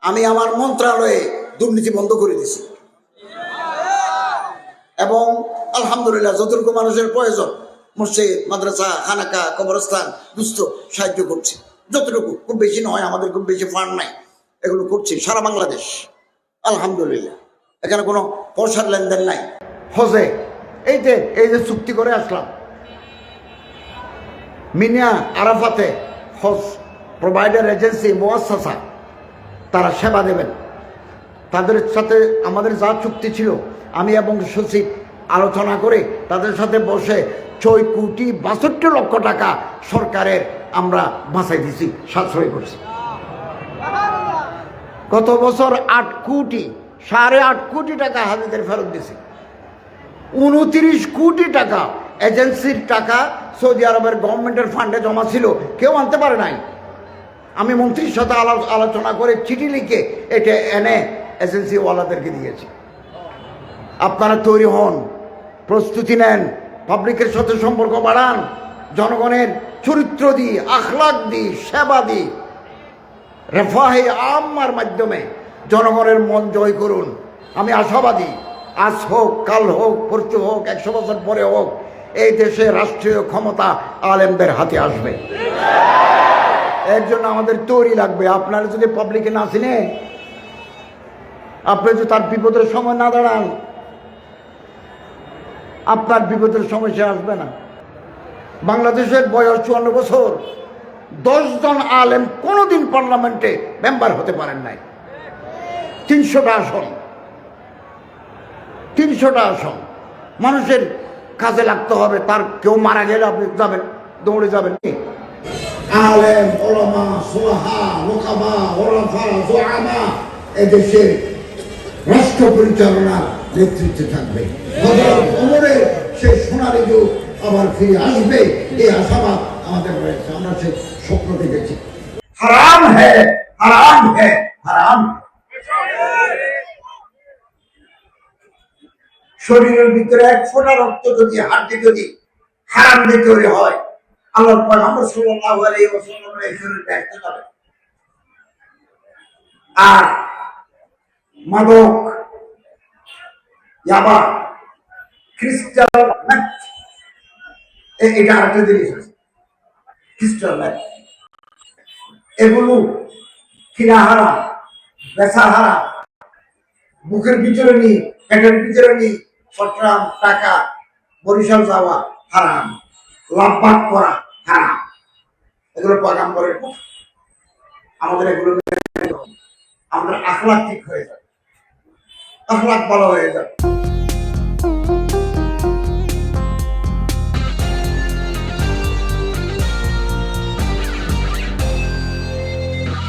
আমি আমার মন্ত্রণালয়ে দুর্নীতি বন্ধ করে দিছি। এবং আলহামদুলিল্লাহ যতটুকু মানুষের প্রয়োজন, মসজিদ, মাদ্রাসা হানাকা কবরস্থান, দুস্থ সাহায্য করছি। যতটুকু, খুব বেশি নয়, আমাদের খুব বেশি ফান্ড নাই। এগুলো করছি সারা বাংলাদেশ। আলহামদুলিল্লাহ। এখানে কোনো পয়সার লেনদেন নাই। হজে, এই যে এই যে চুক্তি করে আসলাম। মিনিয়া আরাফাতে হজ প্রোভাইডার এজেন্সি মোয়াসা তারা সেবা দেবেন। তাদের সাথে আমাদের যা চুক্তি ছিল, আমি এবং সচিব আলোচনা করে তাদের সাথে বসে ছয় কোটি বাষট্টি লক্ষ টাকা সরকারের আমরা বাঁচাই দিছি সাশ্রয় করছি। গত বছর আট কোটি, সাড়ে আট কোটি টাকা হাজিদের ফেরত দিছি উনত্রিশ কোটি টাকা এজেন্সির টাকা সৌদি আরবের গভর্নমেন্টের ফান্ডে জমা ছিল, কেউ আনতে পারে নাই। আমি মন্ত্রীর সাথে আলোচনা করে চিঠি লিখে এটা এনে এজেন্সিওয়ালাদেরকে দিয়েছি। আপনারা তৈরি হন, প্রস্তুতি নেন পাবলিকের সাথে সম্পর্ক বাড়ান, জনগণের চরিত্র দিই, আখলাক দিই, সেবা দিই। রেফাহে আম্মার মাধ্যমে জনগণের মন জয় করুন। আমি আশাবাদী, আজ হোক, কাল হোক, পরশু হোক, একশো বছর পরে হোক, এই দেশে রাষ্ট্রীয় ক্ষমতা আলেমদের হাতে আসবে। এর জন্য আমাদের তৈরি লাগবে। আপনারা যদি পাবলিকে না চিনে, আপনি যদি তার বিপদের সময় না দাঁড়ান, আপনার বিপদের সময় সে আসবে না। বাংলাদেশের বয়স চুয়ান্ন বছর, দশজন আলেম কোনোদিন পার্লামেন্টে মেম্বার হতে পারেন নাই। তিনশোটা আসন। তিনশোটা আসন। মানুষের কাজে লাগতে হবে, তার কেউ মারা গেলে আপনি যাবেন, দৌড়ে যাবেন। আলেম, ওলামা, সুলাহা মোকামা ওরাফা জোয়ামা, এদেশের রাষ্ট্র পরিচালনার নেতৃত্বে থাকবে। ওমরের সেই সোনালী যুগ আবার ফিরে আসবে, এই আশাবাদ আমাদের রয়েছে, আমরা সেই স্বপ্ন দেখেছি। হারাম হ্যাঁ হারাম হ্যাঁ হারাম শরীরের ভিতরে এক ফোঁটা রক্ত যদি হাড্ডি যদি হারাম তৈরি হয় আল্লাহ পয়গম্বর সাল্লাল্লাহু আলাইহি ওয়াসাল্লাম এই শরীর ব্যর্থ আর মাদক, ইয়াবা ক্রিস্টাল ম্যাথ এটা আরেকটা জিনিস আছে। ক্রিস্টাল ম্যাথ এগুলো কিনা হারা বেচা বুকের ভিতরে নি পেটের ভিতরে নি সটরাম টাকা, বরিশাল যাওয়া হারাম। লাভবাদ করা হারাম এগুলো পয়গাম্বরের আমাদের এগুলো আমাদের আখলাক ঠিক হয়ে যাবে। আখলাক ভালো হয়ে যাবে।